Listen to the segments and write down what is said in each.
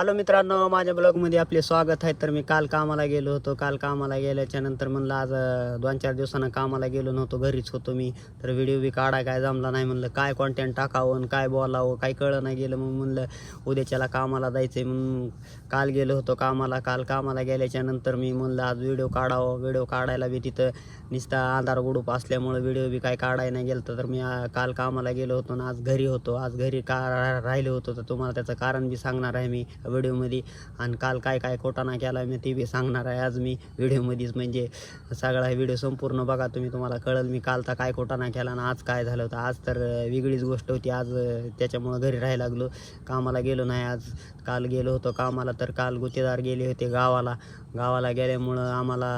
Hello मित्रांनो माझ्या ब्लॉगमध्ये आपले स्वागत आहे. तर मी काल कामाला गेलो होतो. काल कामाला गेल्याच्यानंतर म्हणलं आज दोन चार दिवसानं कामाला गेलो नव्हतो घरीच होतो मी. तर व्हिडिओ बी काढाय काय जमला नाही. म्हणलं काय कॉन्टेंट टाकावं आणि काय बोलावं काय कळलं नाही गेलं. मग म्हणलं उद्याच्याला कामाला जायचं म्हणून काल गेलो होतो कामाला. काल कामाला गेल्याच्यानंतर मी म्हणलं आज व्हिडिओ काढावं. व्हिडिओ काढायला बी तिथं नुसता आधार गुडूप असल्यामुळं व्हिडिओ बी काय काढायला नाही गेलं तर मी काल कामाला गेलो होतो आणि आज घरी होतो. आज घरी का रा- राहिलो होतो. तर तुम्हाला त्याचं कारण बी सांगणार आहे मी. व्हिडिओमध्ये. आणि काल काय काय कोटाना केला मी ते बी सांगणार आहे. आज मी व्हिडिओमध्येच म्हणजे सगळा व्हिडिओ संपूर्ण बघा तुम्ही तुम्हाला कळल मी कालचा काय कोटाना केला आणि आज काय झालं होतं. आज तर वेगळीच गोष्ट होती. आज त्याच्यामुळं घरी राहायला लागलो. कामाला गेलो नाही आज. काल गेलो होतो कामाला तर काल गुत्तेदार गेले होते गावाला. गावाला गेल्यामुळं आम्हाला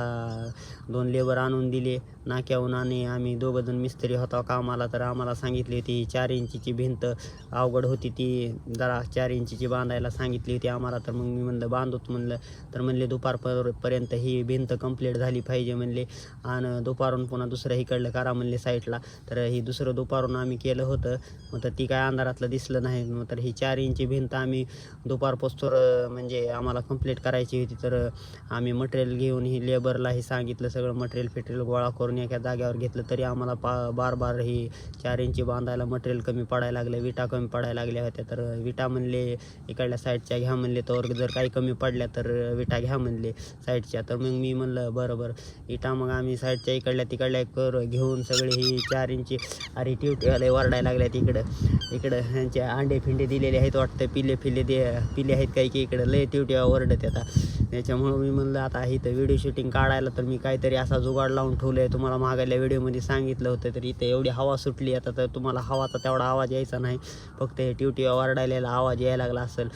दोन लेबर आणून दिले नाक्याहून आणि आम्ही दोघंजण मिस्त्री होतो कामाला. तर आम्हाला सांगितली होती चार इंचीची भिंत अवघड होती ती. जरा चार इंचीची बांधायला सांगितली होती आम्हाला. तर मग मी म्हणलं बांधत म्हणलं. तर म्हणले दुपारपर्यंत ही भिंत कंप्लीट झाली पाहिजे म्हणले. आणि दुपारून पुन्हा दुसरं इकडलं करा म्हणले साईडला तर ही दुसरं दुपारून आम्ही केलं होतं. मग तर ती काय अंधारातलं दिसलं नाही. मग तर ही चार इंची भिंत आम्ही दुपारपासून म्हणजे आम्हाला कंप्लीट करायची होती. तर आम्ही मटेरियल घेऊन ही लेबरला हे सांगितलं सगळं. मटेरियल फेटेरियल गोळा करून एका जाग्यावर घेतलं. तरी आम्हाला पा बार बार ही चार इंची बांधायला मटेरियल कमी पडायला लागलं. विटा कमी पडायला लागल्या होत्या. तर विटा म्हणले इकडल्या साईडच्या घ्या म्हणले तर जर काही कमी पडल्या तर विटा घ्या म्हणले साईडच्या. तर मग मी म्हणलं बरं बरं विटा मग आम्ही साईडच्या इकडल्या तिकडल्या कर घेऊन सगळे ही चार इंची अरे ट्यूटीवाले वरडायला लागल्यात इकडं इकडं ह्यांचे अंडे फिंडे दिलेले आहेत वाटतं पिले फिले दे पिले आहेत काही की इकडं. लय ट्यूटीवा वरडत आता त्याच्यामुळं मी म्हणलं आता इथं व्हिडिओ शूटिंग काढायला तर मी काहीतरी असा जुगाड लावून ठेवलं आहे तुम्हाला मागायला व्हिडिओमध्ये सांगितलं होतं तर इथं एवढी हवा सुटली आता तर तुम्हाला हवाचा तेवढा आवाज यायचा नाही. फक्त हे ट्यूटीवा वरडायला आवाज यायला लागला असेल.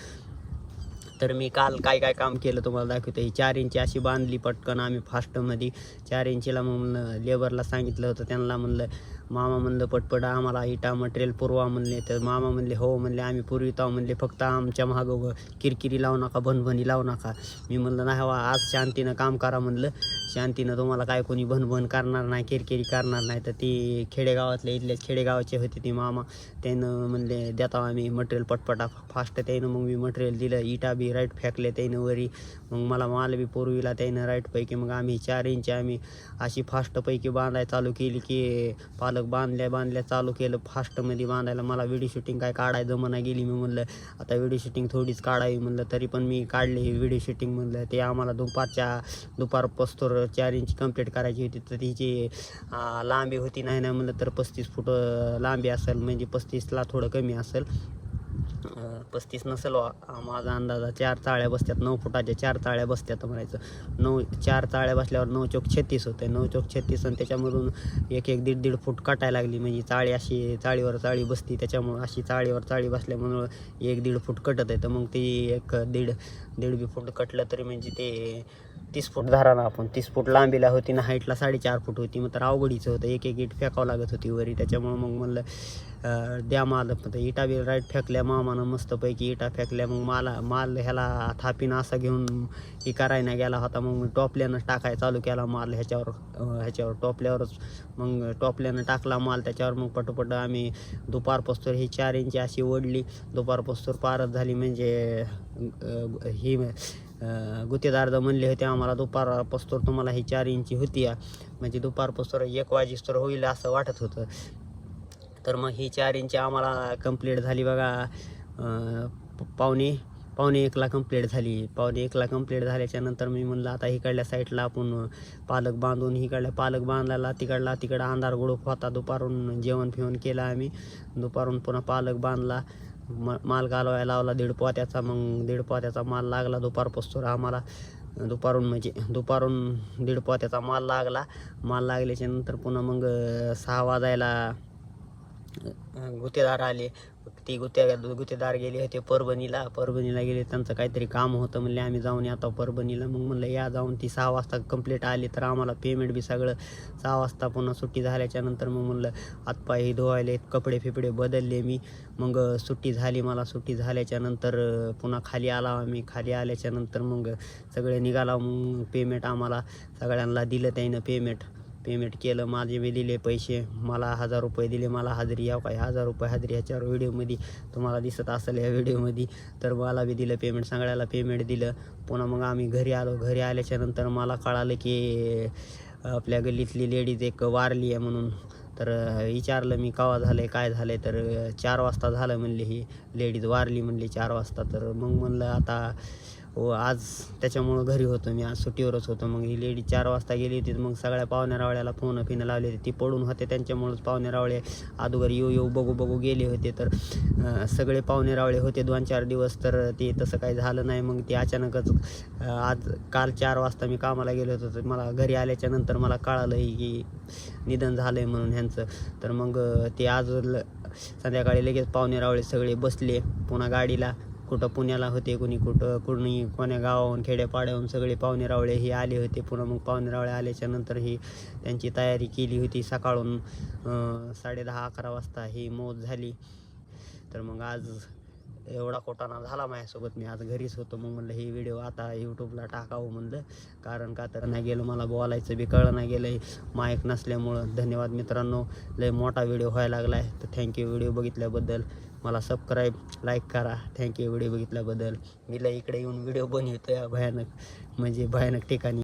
तर मी काल काय काय काम केलं तुम्हाला दाखवतो. ही चार इंची अशी बांधली पटकन आम्ही फास्टमध्ये चार इंचीला मग म्हणलं लेबरला सांगितलं होतं. त्यांना म्हणलं मामा म्हणलं पटपट आम्हाला इटा मटेरियल पुरवा म्हणले. तर मामा म्हणले हो म्हणले आम्ही पुरवितो म्हणले फक्त आमच्या मागं किरकिरी लावू नका भनभनी लावू नका. मी म्हणलं नाही हवा आज शांतीनं काम करा म्हणलं. शांतीनं तुम्हाला काय कोणी भनभन करणार नाही किरकिरी करणार नाही. तर ती खेडेगावातले इथले खेडेगावाचे होते ती मामा. त्यानं म्हणले देता आम्ही मटेरियल पटपटा फास्ट त्यानं मग मी मटेरियल दिलं इटा बी राईट फेकले त्यानं वरी. मग मला माल बी पुरविला त्यानं राईटपैकी मग आम्ही चार इंच आम्ही अशी फास्टपैकी बांधाय चालू केली की पाल पालक बांधल्या बांधल्या चालू केलं फास्टमध्ये बांधायला मला व्हिडिओ शूटिंग काय काढाय जमना गेली मी म्हणलं. आता व्हिडिओ शूटिंग थोडीच काढावी म्हणलं तरी पण मी काढली ही व्हिडिओ शूटिंग म्हणलं. ते आम्हाला दुपारच्या दुपार पस्तोर चार इंच कंप्लीट करायची होती तर तिची लांबी होती नाही नाही म्हणलं तर पस्तीस फूट लांबी असेल म्हणजे पस्तीसला थोडं कमी असेल. पस्तीस नसेल वा माझा अंदाजा चार चाळ्या बसत्यात नऊ फुटाच्या चार चाळ्या बसत्यात म्हणायचं. नऊ चार चाळ्या बसल्यावर नऊ चौक छत्तीस होते नऊ चौक छत्तीस आणि त्याच्यामधून एक एक दीड दीड फूट काटायला लागली. म्हणजे चाळी अशी चाळीवर चाळी बसती त्याच्यामुळं अशी चाळीवर चाळी बसल्यामुळं एक दीड फूट कटत आहे. तर मग ती एक दीड दीड बी फूट कटलं तरी म्हणजे ते तीस फूट धरा आपण. तीस फूट लांबीला होती ना हाईटला साडेचार फूट होती. मग तर अवघडीचं होतं. एक एक इट फेकावं लागत होती वरी. त्याच्यामुळं मग म्हणलं द्या माल. तर इटा बी राईट फेकल्या. मामानं मस्तपैकी इटा फेकल्या. मग माला माल ह्याला थापीन असा घेऊन ही करायला गेला होता. मग टॉपल्यानं टाकाय चालू केला माल ह्याच्यावर ह्याच्यावर टॉपल्यावरच. मग टॉपल्यानं टाकला माल त्याच्यावर. मग पटोपट आम्ही दुपारपासून ही चार इंची अशी ओढली. दुपारपासून पारच झाली. म्हणजे ही अं, गुत्तेदार म्हणले होते आम्हाला दुपार पस्तोर तुम्हाला ही चार इंची होती म्हणजे म्हणजे पस्तोर एक वाजेस्तोर होईल असं वाटत होतं. तर मग ही चार इंची आम्हाला कंप्लीट झाली बघा. पावणे पावणे एकला कंप्लीट झाली. पावणे एकला कंप्लीट झाल्याच्यानंतर मी म्हणलं आता इकडल्या साईडला आपण पालक बांधून इकडल्या पालक बांधायला तिकडला तिकडं अंधार गुडूप होता. दुपारून जेवण फिवण केलं आम्ही. दुपारून पुन्हा पालक बांधला. म माल घालवायला लावला दीड पोत्याचा मग दीड पोत्याचा माल लागला दुपारपासून आम्हाला. दुपारून म्हणजे दुपारून दीड पोत्याचा माल लागला. माल लागल्याच्या नंतर पुन्हा मग सहा वाजायला गुतेदार गुत्तेदार आले. ती गुत्ते गुत्तेदार गेले होते परभणीला. परभणीला गेले त्यांचं काहीतरी काम होतं म्हणले आम्ही जाऊन आता परभणीला. मग म्हणलं या जाऊन. ती सहा वाजता कंप्लीट आली तर आम्हाला पेमेंट बी सगळं सहा वाजता पुन्हा सुट्टी झाल्याच्यानंतर मग म्हणलं हातपाय धुवायले कपडे फिपडे बदलले मी. मग सुट्टी झाली मला सुट्टी झाल्याच्यानंतर पुन्हा खाली आला आम्ही. खाली आल्याच्यानंतर मग सगळे निघाला मग पेमेंट आम्हाला सगळ्यांना दिलं त्यानं पेमेंट पेमेंट केलं माझे मी दिले पैसे मला हजार रुपये दिले मला हाजरी याव काय हजार रुपये हाजरी ह्याच्यावर व्हिडिओमध्ये तुम्हाला दिसत असेल या व्हिडिओमध्ये. तर मला बी दिलं पेमेंट सगळ्याला पेमेंट दिलं. पुन्हा मग आम्ही घरी आलो. घरी आल्याच्यानंतर मला कळालं की आपल्या गल्लीतली लेडीज एक वारली आहे म्हणून. तर विचारलं मी कवा झालं आहे काय झालं तर चार वाजता झालं म्हणले ही. लेडीज वारली म्हणली चार वाजता. तर मग म्हणलं आता हो आज त्याच्यामुळं घरी होतो मी. आज सुट्टीवरच होतो. मग ही लेडी चार वाजता गेली होती. मग सगळ्या पाहुण्या रावळ्याला फोन फिनं लावले होते. ती पडून होते त्यांच्यामुळंच पाहुणे रावळे अगोदर येऊ येऊ बघू बघू गेले होते. तर सगळे पाहुणे रावळे होते दोन चार दिवस. तर ते तसं काही झालं नाही. मग ते अचानकच आज काल चार वाजता मी कामाला गेलो होतो. तर मला घरी आल्याच्यानंतर मला कळालं की निधन झालं आहे म्हणून ह्यांचं. तर मग ते आज ल- संध्याकाळी लगेच पाहुणे रावळे सगळे बसले पुन्हा गाडीला. कुठं पुण्याला होते कोणी कुठं कोणी कोण्या गावाहून खेड्यापाड्याहून सगळे पाहुणेरावळे हे आले होते. पुन्हा मग पाहुणेरावळे आल्याच्यानंतर ही त्यांची तयारी केली होती. सकाळून साडे साडेदहा अकरा वाजता ही मौत झाली. तर मग आज एवढा कोटाना झाला माझ्यासोबत. मी आज घरीच होतो. मग म्हणलं हे व्हिडिओ आता यूट्यूबला टाकावं म्हणलं. कारण का तर नाही गेलो मला बोलायचं बी कळलं नाही गेलं माईक नसल्यामुळं. धन्यवाद मित्रांनो. लय मोठा व्हिडिओ व्हायला लागला आहे तर थँक्यू व्हिडिओ बघितल्याबद्दल. मला सबस्क्राईब लाईक करा. थँक्यू व्हिडिओ बघितल्याबद्दल. मीला इकडे येऊन व्हिडिओ बनवतो या भयानक म्हणजे भयानक ठिकाणी.